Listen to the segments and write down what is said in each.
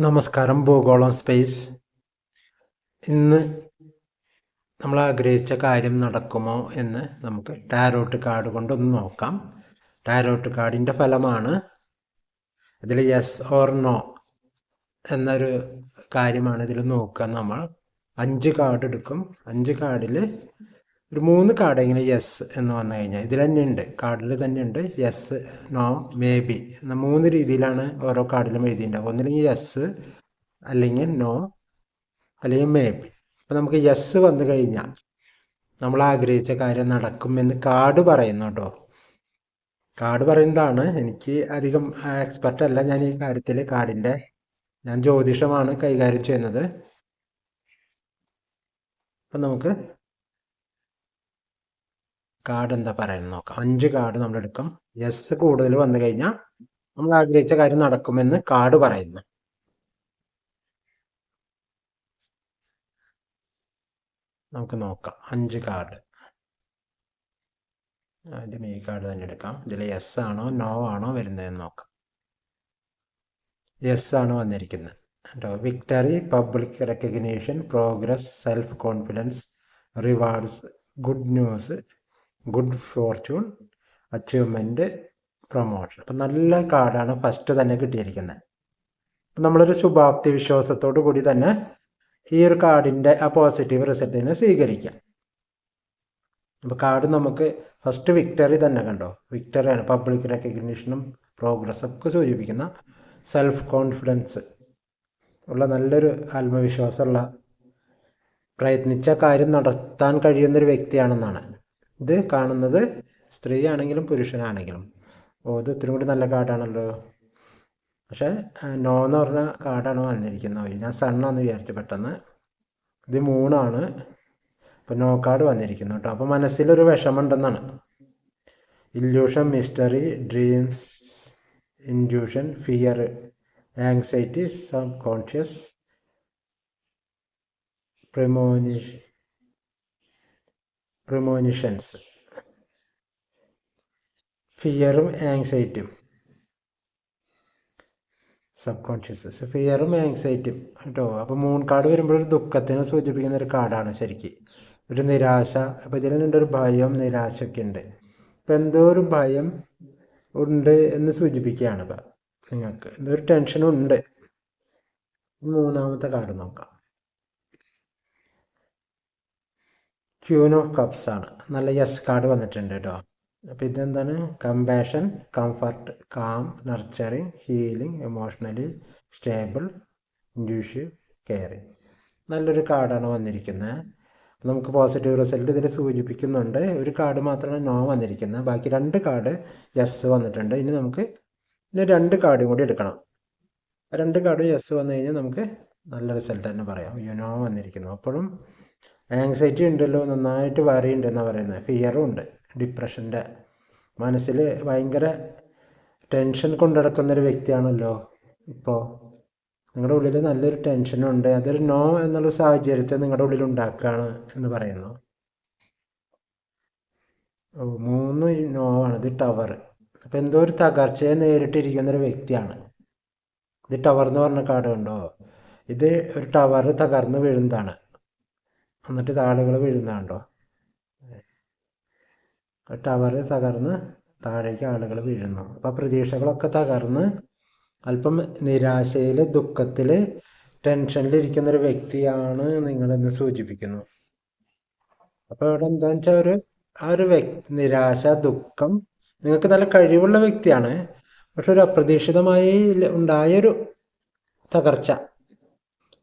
നമസ്കാരം ഭൂഗോളം സ്പേസ് ഇന്ന് നമ്മൾ ആഗ്രഹിച്ച കാര്യം നടക്കുമോ എന്ന് നമുക്ക് ടാരോട്ട് കാർഡ് കൊണ്ടൊന്ന് നോക്കാം. ടാരോട്ട് കാർഡിന്റെ ഫലമാണ് ഇതിൽ യെസ് ഓർ നോ എന്നൊരു കാര്യമാണ് ഇതിൽ നോക്കുക നമ്മൾ. അഞ്ച് കാർഡ് എടുക്കും. അഞ്ച് കാർഡിൽ ഒരു മൂന്ന് കാർഡ് ഇങ്ങനെ യെസ് എന്ന് വന്നു കഴിഞ്ഞാൽ ഇതിൽ തന്നെ ഉണ്ട്. കാർഡിൽ തന്നെ ഉണ്ട്. യെസ് നോ മേ ബി എന്ന മൂന്ന് രീതിയിലാണ് ഓരോ കാർഡിലും എഴുതിയിട്ടുണ്ടാവും ഒന്നില്ലെങ്കിൽ യെസ് അല്ലെങ്കിൽ നോ അല്ലെങ്കിൽ മേ ബി അപ്പം നമുക്ക് യെസ് വന്നു കഴിഞ്ഞാൽ നമ്മൾ ആഗ്രഹിച്ച കാര്യം നടക്കുമെന്ന് കാർഡ് പറയുന്നു കേട്ടോ. കാർഡ് പറയുന്നതാണ്. എനിക്ക് അധികം എക്സ്പെർട്ട് അല്ല ഞാൻ ഈ കാര്യത്തിൽ കാർഡിന്റെ ഞാൻ ജ്യോതിഷമാണ് കൈകാര്യം ചെയ്യുന്നത്. അപ്പം നമുക്ക് കാർഡ് എന്താ പറയുന്നത് നോക്കാം. അഞ്ച് കാർഡ് നമ്മൾ എടുക്കാം. യെസ് കൂടുതൽ വന്നു കഴിഞ്ഞാൽ നമ്മൾ ആഗ്രഹിച്ച കാര്യം നടക്കുമെന്ന് കാർഡ് പറയുന്നു. നമുക്ക് നോക്കാം. അഞ്ച് കാർഡ് ആദ്യം ഈ കാർഡ് തന്നെ എടുക്കാം. ഇതിൽ യെസ് ആണോ നോ ആണോ വരുന്നതെന്ന് നോക്കാം. യെസ് ആണ് വന്നിരിക്കുന്നത്. കേട്ടോ victory public recognition progress self confidence rewards good news good fortune achievement promotion അപ്പം നല്ല കാർഡാണ് ഫസ്റ്റ് തന്നെ കിട്ടിയിരിക്കുന്നത്. അപ്പം നമ്മളൊരു ശുഭാപ്തി വിശ്വാസത്തോടു കൂടി തന്നെ ഈ ഒരു കാർഡിന്റെ ആ പോസിറ്റീവ് റിസൾട്ടിനെ സ്വീകരിക്കാം. അപ്പോൾ കാർഡ് നമുക്ക് ഫസ്റ്റ് വിക്ടറി തന്നെ കണ്ടോ? വിക്ടറിയാണ് പബ്ലിക് റെക്കഗ്നീഷനും പ്രോഗ്രസ് ഒക്കെ സൂചിപ്പിക്കുന്ന സെൽഫ് കോൺഫിഡൻസ് ഉള്ള നല്ലൊരു ആത്മവിശ്വാസമുള്ള പ്രയത്നിച്ച കാര്യം നടത്താൻ കഴിയുന്നൊരു വ്യക്തിയാണെന്നാണ്. ഇത് കാണുന്നത് സ്ത്രീ ആണെങ്കിലും പുരുഷനാണെങ്കിലും. ഓ ഇത് ഇത്തിരി കൂടി നല്ല കാർഡാണല്ലോ. പക്ഷേ നോ എന്ന് പറഞ്ഞ കാർഡാണ് വന്നിരിക്കുന്നത്. ഞാൻ സണ്ണാന്ന് വിചാരിച്ചു പെട്ടെന്ന്. ഇത് മൂണാണ്. അപ്പോൾ നോ കാർഡ് വന്നിരിക്കുന്നു കേട്ടോ. അപ്പോൾ മനസ്സിലൊരു വിഷമമുണ്ടെന്നാണ്. Illusion mystery dreams intuition fear anxiety subconscious premonish premonitions ഫിയറും ആങ്സൈറ്റിയും സബ് കോൺഷ്യസ് ഫിയറും ആങ്സൈറ്റിയും കേട്ടോ? അപ്പോൾ മൂൺ കാർഡ് വരുമ്പോൾ ഒരു ദുഃഖത്തിനെ സൂചിപ്പിക്കുന്ന ഒരു കാർഡാണ് ശരിക്ക്. ഒരു നിരാശ. അപ്പോൾ ഇതിൽ ഒരു ഭയം നിരാശയൊക്കെ ഉണ്ട്. ഇപ്പം എന്തോ ഒരു ഭയം ഉണ്ട് എന്ന് സൂചിപ്പിക്കുകയാണ് നിങ്ങൾക്ക്. എന്തോ ഒരു ടെൻഷനും ഉണ്ട്. മൂന്നാമത്തെ കാർഡ് നോക്കാം. ക്യൂൻ ഓഫ് കപ്സ് ആണ്. നല്ല യെസ് കാർഡ് വന്നിട്ടുണ്ട് കേട്ടോ അപ്പോൾ ഇതെന്താണ്? Compassion comfort calm nurturing healing emotionally stable intuitive caring നല്ലൊരു കാർഡാണ് വന്നിരിക്കുന്നത് നമുക്ക് പോസിറ്റീവ് റിസൾട്ട് ഇതിൽ സൂചിപ്പിക്കുന്നുണ്ട്. ഒരു കാർഡ് മാത്രമാണ് നോ വന്നിരിക്കുന്നത് ബാക്കി രണ്ട് കാർഡ് യെസ് വന്നിട്ടുണ്ട്. ഇനി നമുക്ക് ഇനി രണ്ട് കാർഡും കൂടി എടുക്കണം. രണ്ട് കാർഡും യെസ് വന്നു കഴിഞ്ഞാൽ നമുക്ക് നല്ല റിസൾട്ട് തന്നെ പറയാം. യുനോ വന്നിരിക്കുന്നു. അപ്പോഴും ആങ്സൈറ്റി ഉണ്ടല്ലോ നന്നായിട്ട് വറിയുണ്ട് എന്നാണ് പറയുന്നത് ഫിയറും ഉണ്ട്. ഡിപ്രഷന്റെ മനസ്സിൽ ഭയങ്കര ടെൻഷൻ കൊണ്ടുനടക്കുന്നൊരു വ്യക്തിയാണല്ലോ. ഇപ്പോൾ നിങ്ങളുടെ ഉള്ളിൽ നല്ലൊരു ടെൻഷനുണ്ട് അതൊരു നോ എന്നുള്ള സാഹചര്യത്തെ നിങ്ങളുടെ ഉള്ളിൽ ഉണ്ടാക്കുകയാണ് എന്ന് പറയുന്നു. ഓ മൂന്ന് നോ ആണ്. ഇത് ടവർ അപ്പം എന്തോ ഒരു തകർച്ചയെ നേരിട്ടിരിക്കുന്നൊരു വ്യക്തിയാണ്. ഇത് ടവർ എന്ന് പറഞ്ഞ കാർഡ് കണ്ടോ? ഇത് ഒരു ടവർ തകർന്ന് വീഴുന്നതാണ്. എന്നിട്ട് താളുകൾ വീഴുന്നുണ്ടോ ടവർ തകർന്ന് താഴേക്ക് ആളുകൾ വീഴുന്നു. അപ്പോൾ പ്രതീക്ഷകളൊക്കെ തകർന്ന് അല്പം നിരാശയിൽ ദുഃഖത്തിൽ ടെൻഷനിലിരിക്കുന്ന ഒരു വ്യക്തിയാണ് നിങ്ങളെന്ന് സൂചിപ്പിക്കുന്നു. അപ്പോൾ ഇവിടെ എന്താണെന്ന് വെച്ചാൽ ഒരു ആ ഒരു വ്യക്തി നിരാശ ദുഃഖം നിങ്ങൾക്ക് നല്ല കഴിവുള്ള വ്യക്തിയാണ്. പക്ഷെ ഒരു അപ്രതീക്ഷിതമായി ഉണ്ടായൊരു തകർച്ച.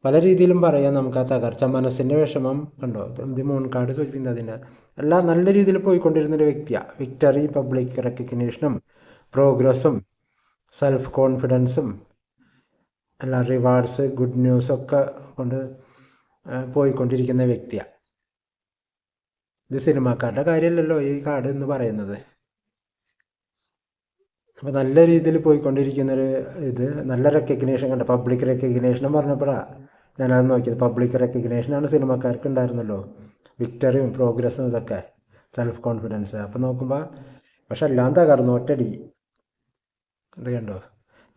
പല രീതിയിലും പറയാം. നമുക്ക് ആ തകർച്ച മനസ്സിന്റെ വിഷമം കണ്ടോ? ഇത് മൂൺ കാർഡ് സൂചിപ്പിക്കുന്നത് അതിന്റെ എല്ലാം നല്ല രീതിയിൽ പോയിക്കൊണ്ടിരുന്നൊരു വ്യക്തിയാണ് വിക്ടറി പബ്ലിക് റെക്കഗ്നേഷനും പ്രോഗ്രസ്സും സെൽഫ് കോൺഫിഡൻസും എല്ലാ റിവാർഡ്സ് ഗുഡ് ന്യൂസ് ഒക്കെ കൊണ്ട് പോയിക്കൊണ്ടിരിക്കുന്ന വ്യക്തിയാണ് ഇത് സിനിമാക്കാരുടെ കാര്യമല്ലല്ലോ ഈ കാർഡ് എന്ന് പറയുന്നത്. അപ്പോൾ നല്ല രീതിയിൽ പോയിക്കൊണ്ടിരിക്കുന്നൊരു ഇത് നല്ല റെക്കഗ്നേഷൻ കണ്ട? പബ്ലിക് റെക്കഗ്നേഷനും പറഞ്ഞപ്പോഴാണ് ഞാനത് നോക്കിയത്. പബ്ലിക് റെക്കഗ്നേഷനാണ് സിനിമക്കാർക്ക് ഉണ്ടായിരുന്നല്ലോ വിക്ടറിയും പ്രോഗ്രസ്സും ഇതൊക്കെ. സെൽഫ് കോൺഫിഡൻസ് അപ്പം നോക്കുമ്പോൾ പക്ഷെ എല്ലാം തകർന്നു. ഒറ്റടി ഇത് കണ്ടോ?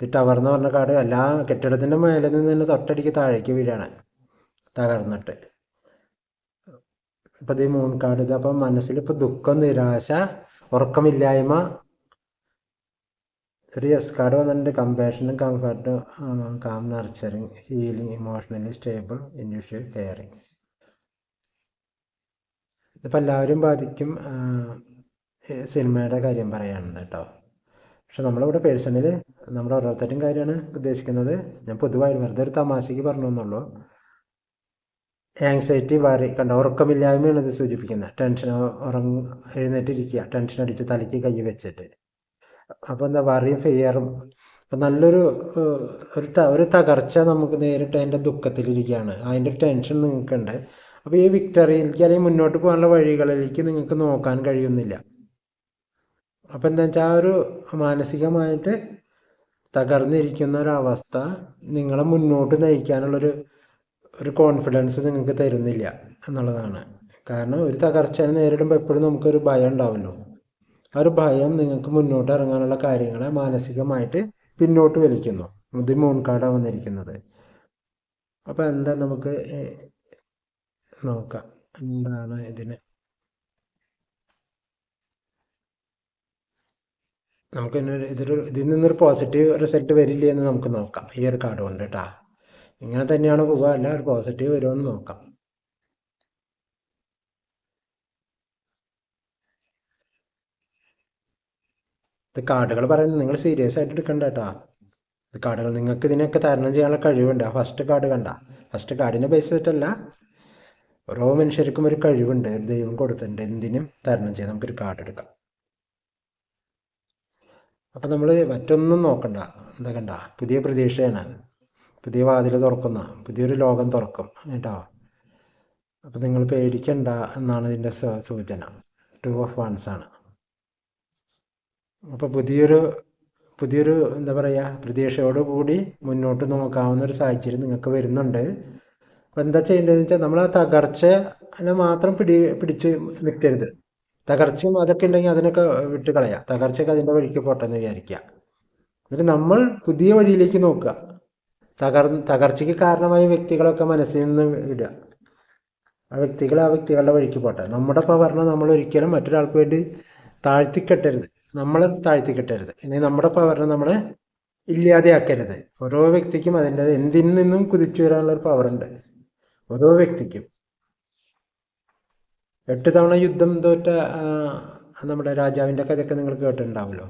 ഈ ടവർ എന്ന് പറഞ്ഞ കാട് എല്ലാ കെട്ടിടത്തിന്റെ മേലെ നിന്ന് തന്നെ തൊട്ടടിക്ക് താഴേക്ക് വീഴാണ്. തകർന്നിട്ട്. ഇപ്പം ഈ മൂന്ന് കാട്. ഇത് അപ്പം മനസ്സിൽ ഇപ്പം ദുഃഖം നിരാശ ഉറക്കമില്ലായ്മ ഒരു എസ്കാർഡ് വന്നിട്ടുണ്ട്. കമ്പാഷനും കംഫർട്ടും calm nurturing healing emotionally stable initial caring ഇതിപ്പോൾ എല്ലാവരും ബാധിക്കും സിനിമയുടെ കാര്യം പറയുകയാണെന്ന് കേട്ടോ. പക്ഷെ നമ്മളിവിടെ പേഴ്സണൽ നമ്മുടെ ഓരോരുത്തരും കാര്യമാണ് ഉദ്ദേശിക്കുന്നത്. ഞാൻ പൊതുവായി വെറുതെ ഒരു തമാശയ്ക്ക് പറഞ്ഞു എന്നുള്ളൂ ആങ്സൈറ്റി വറി കണ്ട? ഉറക്കമില്ലായ്മയാണ് ഇത് സൂചിപ്പിക്കുന്നത്. ടെൻഷൻ ഉറങ്ങ എഴുന്നേറ്റിരിക്കുക ടെൻഷൻ അടിച്ച് തലയ്ക്ക് കൈ വെച്ചിട്ട്. അപ്പോൾ എന്താ പറയുക ഫെയറും നല്ലൊരു ഒരു ഒരു തകർച്ച നമുക്ക് നേരിട്ട് അതിന്റെ ദുഃഖത്തിലിരിക്കുകയാണ്. അതിന്റെ ടെൻഷൻ നിങ്ങൾക്കുണ്ട്. അപ്പോൾ ഈ വിക്ടറിയിലേക്ക് അല്ലെങ്കിൽ മുന്നോട്ട് പോകാനുള്ള വഴികളിലേക്ക് നിങ്ങൾക്ക് നോക്കാൻ കഴിയുന്നില്ല. അപ്പം എന്താ വെച്ചാൽ ആ ഒരു മാനസികമായിട്ട് തകർന്നിരിക്കുന്ന ഒരവസ്ഥ നിങ്ങളെ മുന്നോട്ട് നയിക്കാനുള്ളൊരു ഒരു കോൺഫിഡൻസ് നിങ്ങൾക്ക് തരുന്നില്ല എന്നുള്ളതാണ്. കാരണം ഒരു തകർച്ചയെ നേരിടുമ്പോൾ എപ്പോഴും നമുക്കൊരു ഭയം ഉണ്ടാവുമല്ലോ ഒരു ഭയം നിങ്ങൾക്ക് മുന്നോട്ട് ഇറങ്ങാനുള്ള കാര്യങ്ങളെ മാനസികമായിട്ട് പിന്നോട്ട് വലിക്കുന്നു. ഇത് മൂൺകാടാണ് വന്നിരിക്കുന്നത്. അപ്പോൾ എന്താ നമുക്ക് നോക്കാം. എന്താണ് ഇതിന്? നമുക്ക് ഇതൊരു ഇതിൽ നിന്നൊരു പോസിറ്റീവ് റിസൾട്ട് വരില്ലേ എന്ന് നമുക്ക് നോക്കാം. ഈ ഒരു കാർഡ് കൊണ്ട് കേട്ടാ ഇങ്ങനെ തന്നെയാണ് പോവുക. അല്ല ഒരു പോസിറ്റീവ് വരുമെന്ന് നോക്കാം. ഇത് കാർഡുകൾ പറയുന്നത് നിങ്ങൾ സീരിയസ് ആയിട്ട് എടുക്കണ്ട കേട്ടോ ഇത് കാർഡുകൾ നിങ്ങൾക്ക് ഇതിനൊക്കെ തരണം ചെയ്യാനുള്ള കഴിവുണ്ട്. ആ ഫസ്റ്റ് കാർഡ് കണ്ട. ഫസ്റ്റ് കാർഡിനെ ബേസ് ചെയ്തിട്ടല്ല ഓരോ മനുഷ്യർക്കും ഒരു കഴിവുണ്ട്. ഒരു ദൈവം കൊടുത്തിട്ടുണ്ട്. എന്തിനും തരണം ചെയ്യാൻ നമുക്കൊരു കാർഡ് എടുക്കാം. അപ്പം നമ്മൾ മറ്റൊന്നും നോക്കണ്ട. എന്താ കണ്ട? പുതിയ പ്രതീക്ഷയാണ്. പുതിയ വാതിൽ തുറക്കുന്ന. പുതിയൊരു ലോകം തുറക്കും. കേട്ടോ? അപ്പം നിങ്ങൾ പേടിക്കണ്ട എന്നാണ് ഇതിന്റെ സൂചന. ടു ഓഫ് വൺസ് ആണ്. അപ്പോൾ പുതിയൊരു പുതിയൊരു എന്താ പറയുക പ്രതീക്ഷയോടു കൂടി മുന്നോട്ട് നോക്കാവുന്ന ഒരു സാഹചര്യം നിങ്ങൾക്ക് വരുന്നുണ്ട്. അപ്പോൾ എന്താ ചെയ്യേണ്ടതെന്ന് വെച്ചാൽ നമ്മൾ ആ തകർച്ചനെ മാത്രം പിടി പിടിച്ച് നിൽക്കരുത് തകർച്ചയും അതൊക്കെ ഉണ്ടെങ്കിൽ അതിനൊക്കെ വിട്ട് കളയാം. തകർച്ചയൊക്കെ അതിന്റെ വഴിക്ക് പോട്ടെ എന്ന് വിചാരിക്കുക എന്നിട്ട് നമ്മൾ പുതിയ വഴിയിലേക്ക് നോക്കുക. തകർ തകർച്ചയ്ക്ക് കാരണമായ വ്യക്തികളൊക്കെ മനസ്സിൽ നിന്ന് വിടുക ആ വ്യക്തികൾ ആ വ്യക്തികളുടെ വഴിക്ക് പോട്ടെ. നമ്മുടെ പവറിനെ നമ്മൾ ഒരിക്കലും മറ്റൊരാൾക്ക് വേണ്ടി താഴ്ത്തിക്കെട്ടരുത്. നമ്മളെ താഴ്ത്തിക്കെട്ടരുത്. ഇനി നമ്മുടെ പവറിനെ നമ്മൾ ഇല്ലാതെയാക്കരുത്. ഓരോ വ്യക്തിക്കും അതിന്റെ എന്തിൽ നിന്നും കുതിച്ചു വരാനുള്ള ഒരു പവറുണ്ട് ഓരോ വ്യക്തിക്കും. എട്ട് തവണ യുദ്ധം തോറ്റ നമ്മുടെ രാജാവിന്റെ കഥയൊക്കെ നിങ്ങൾ കേട്ടിട്ടുണ്ടാവുമല്ലോ.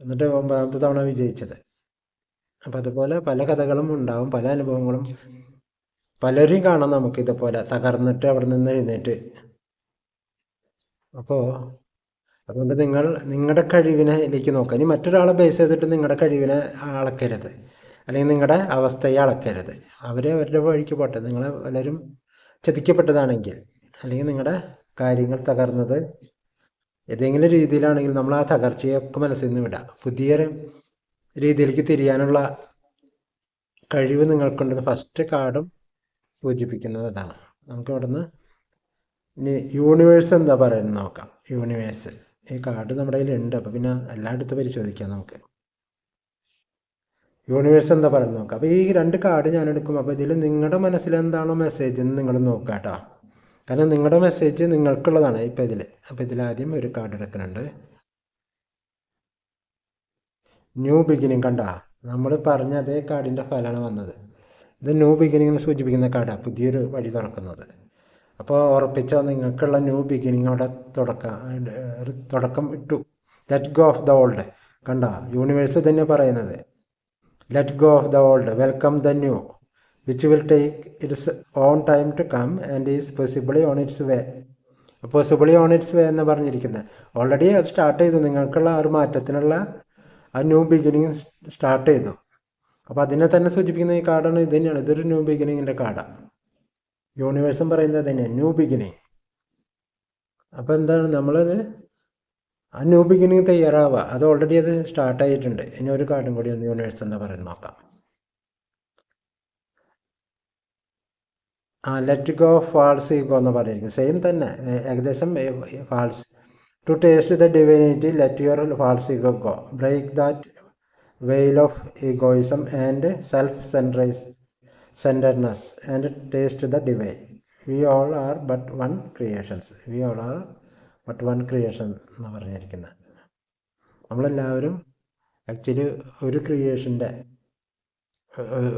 എന്നിട്ട് ഒമ്പതാമത്തെ തവണ വിജയിച്ചത്. അപ്പം അതുപോലെ പല കഥകളും ഉണ്ടാവും പല അനുഭവങ്ങളും. പലരും കാണാം നമുക്ക് ഇതുപോലെ തകർന്നിട്ട് അവിടെ നിന്ന് എഴുന്നേറ്റ്. അപ്പോൾ അതുകൊണ്ട് നിങ്ങൾ നിങ്ങളുടെ കഴിവിനേക്ക് നോക്കുക. ഇനി മറ്റൊരാളെ ബേസ് ചെയ്തിട്ട് നിങ്ങളുടെ കഴിവിനെ അളക്കരുത്. അല്ലെങ്കിൽ നിങ്ങളുടെ അവസ്ഥയെ അളക്കരുത്. അവരെ അവരുടെ വഴിക്ക് പോട്ടെ. നിങ്ങൾ പലരും ചതിക്കപ്പെട്ടതാണെങ്കിൽ അല്ലെങ്കിൽ നിങ്ങളുടെ കാര്യങ്ങൾ തകർന്നത് ഏതെങ്കിലും രീതിയിലാണെങ്കിൽ നമ്മൾ ആ തകർച്ചയൊക്കെ മനസ്സിൽ നിന്ന് വിടാം പുതിയൊരു രീതിയിലേക്ക് തിരിയാനുള്ള കഴിവ് നിങ്ങൾക്കുണ്ടെന്ന് ഫസ്റ്റ് കാർഡും സൂചിപ്പിക്കുന്നത് അതാണ്. നമുക്ക് അവിടുന്ന് ഇനി യൂണിവേഴ്സ് എന്താ പറയുന്നത് നോക്കാം. യൂണിവേഴ്സ് ഈ കാർഡ് നമ്മുടെ കയ്യിലുണ്ട്. അപ്പോൾ പിന്നെ എല്ലായിടത്തും പരിശോധിക്കാം നമുക്ക്. യൂണിവേഴ്സ് എന്താ പറയുന്നത് നോക്കാം. അപ്പോൾ ഈ രണ്ട് കാർഡ് ഞാൻ എടുക്കും അപ്പോൾ ഇതിൽ നിങ്ങളുടെ മനസ്സിൽ എന്താണോ മെസ്സേജ് എന്ന് നിങ്ങൾ നോക്കാം കേട്ടോ കാരണം നിങ്ങളുടെ മെസ്സേജ് നിങ്ങൾക്കുള്ളതാണ് ഇപ്പോൾ ഇതിൽ അപ്പോൾ ഇതിലാദ്യം ഒരു കാർഡ് എടുക്കുന്നുണ്ട്. ന്യൂ ബിഗിനിങ് കണ്ട? നമ്മൾ പറഞ്ഞ അതേ കാർഡിന്റെ ഫലമാണ് വന്നത്. ഇത് ന്യൂ ബിഗിനിങ് സൂചിപ്പിക്കുന്ന കാർഡാണ് പുതിയൊരു വഴി തുറക്കുന്നത്. അപ്പോൾ ഉറപ്പിച്ചോ നിങ്ങൾക്കുള്ള ന്യൂ ബിഗിനിങ് അവിടെ തുടക്കം തുടക്കം ഇട്ടു. Let go of the old കണ്ട? യൂണിവേഴ്സ് തന്നെ പറയുന്നത്. Let go of the old welcome the new which will take its own time to come and is possibly on its way possibly on its way എന്ന് പറഞ്ഞിരിക്കുന്നത് already അത് start ചെയ്തു. നിങ്ങൾക്കുള്ള ഒരു മാറ്റത്തിനുള്ള ആ ന്യൂ ബിഗിനിങ് സ്റ്റാർട്ട് ചെയ്തു. അപ്പോൾ അതിനെ തന്നെ സൂചിപ്പിക്കുന്ന ഈ കാർഡാണ് ഇത് തന്നെയാണ്. ഇതൊരു ന്യൂ ബിഗിനിങ്ങിന്റെ കാർഡാണ് യൂണിവേഴ്സും പറയുന്നത് തന്നെ ന്യൂ ബിഗിനിങ് അപ്പോൾ എന്താണ് നമ്മളത്? ആ ന്യൂ ബിഗിനിങ് തയ്യാറാവുക. അത് ഓൾറെഡി അത് സ്റ്റാർട്ട് ആയിട്ടുണ്ട്. ഇനി ഒരു കാർഡും കൂടി യൂണിവേഴ്സ് എന്താ പറയുന്നത് നോക്കാം. ആ ലെറ്റ് ഗോ ഫാൾസ് ഈഗോ എന്ന് പറഞ്ഞിരിക്കുന്നത് സെയിം തന്നെ. ഏകദേശം false to taste the divinity let your false ego go break that veil of egoism and self centrise centredness and taste the divine we all are but one creations we all are but one creation എന്ന് പറഞ്ഞിരിക്കുന്നത് നമ്മളെല്ലാവരും actually ഒരു ക്രിയേഷന്റെ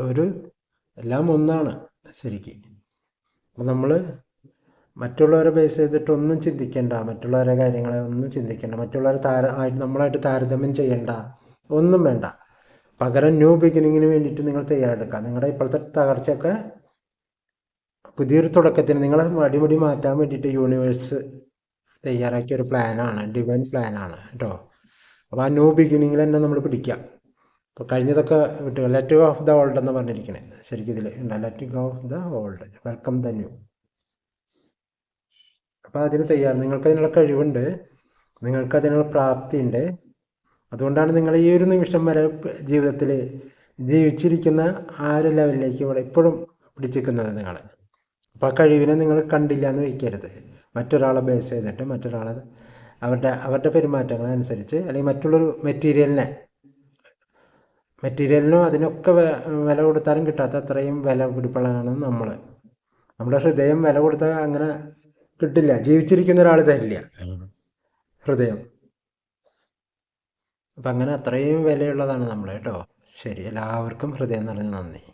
ഒരു എല്ലാം ഒന്നാണ് ശരിക്ക്. അപ്പം നമ്മൾ മറ്റുള്ളവരെ ബേസ് ചെയ്തിട്ടൊന്നും ചിന്തിക്കേണ്ട മറ്റുള്ളവരെ കാര്യങ്ങളെ ഒന്നും ചിന്തിക്കേണ്ട മറ്റുള്ളവരെ താര ആയിട്ട് നമ്മളായിട്ട് താരതമ്യം ചെയ്യേണ്ട ഒന്നും വേണ്ട. പകരം ന്യൂ ബിഗിനിങ്ങിന് വേണ്ടിയിട്ട് നിങ്ങൾ തയ്യാറെടുക്കുക. നിങ്ങളുടെ ഇപ്പോഴത്തെ തകർച്ചയൊക്കെ പുതിയൊരു തുടക്കത്തിന് നിങ്ങളെ അടിമുടി മാറ്റാൻ വേണ്ടിയിട്ട് യൂണിവേഴ്സ് തയ്യാറാക്കിയ ഒരു പ്ലാനാണ് ഡിവൈൻ പ്ലാനാണ് കേട്ടോ. അപ്പോൾ ആ ന്യൂ ബിഗിനിങ്ങിൽ തന്നെ നമ്മൾ പിടിക്കുക. അപ്പോൾ കഴിഞ്ഞതൊക്കെ വിട്ടു let go of the old എന്ന് പറഞ്ഞിരിക്കണേ. ശരിക്കും ഇതിൽ ഉണ്ട് let go of the old welcome the new അപ്പോൾ അതിന് തയ്യാറ് നിങ്ങൾക്ക് അതിനുള്ള കഴിവുണ്ട്. നിങ്ങൾക്ക് അതിനുള്ള പ്രാപ്തിയുണ്ട്. അതുകൊണ്ടാണ് നിങ്ങൾ ഈ ഒരു നിമിഷം വരെ ജീവിതത്തിൽ ജീവിച്ചിരിക്കുന്ന ആ ഒരു ലെവലിലേക്ക് ഇവിടെ ഇപ്പോഴും പിടിച്ചിരിക്കുന്നത് നിങ്ങൾ. അപ്പോൾ ആ കഴിവിനെ നിങ്ങൾ കണ്ടില്ല എന്ന് വയ്ക്കരുത്. മറ്റൊരാളെ ബേസ് ചെയ്തിട്ട് മറ്റൊരാളെ അവരുടെ അവരുടെ പെരുമാറ്റങ്ങളനുസരിച്ച് അല്ലെങ്കിൽ മറ്റുള്ളൊരു മെറ്റീരിയലിനെ മെറ്റീരിയലിനും അതിനൊക്കെ വില കൊടുത്താലും കിട്ടാത്ത അത്രയും വില പിടിപ്പുള്ളതാണ് നമ്മൾ. നമ്മുടെ ഹൃദയം വില കൊടുത്താൽ അങ്ങനെ കിട്ടില്ല. ജീവിച്ചിരിക്കുന്ന ഒരാൾ തരില്ല. ഹൃദയം. അപ്പം അങ്ങനെ അത്രയും വിലയുള്ളതാണ് നമ്മൾ കേട്ടോ. ശരി എല്ലാവർക്കും ഹൃദയം നിറഞ്ഞ നന്ദി.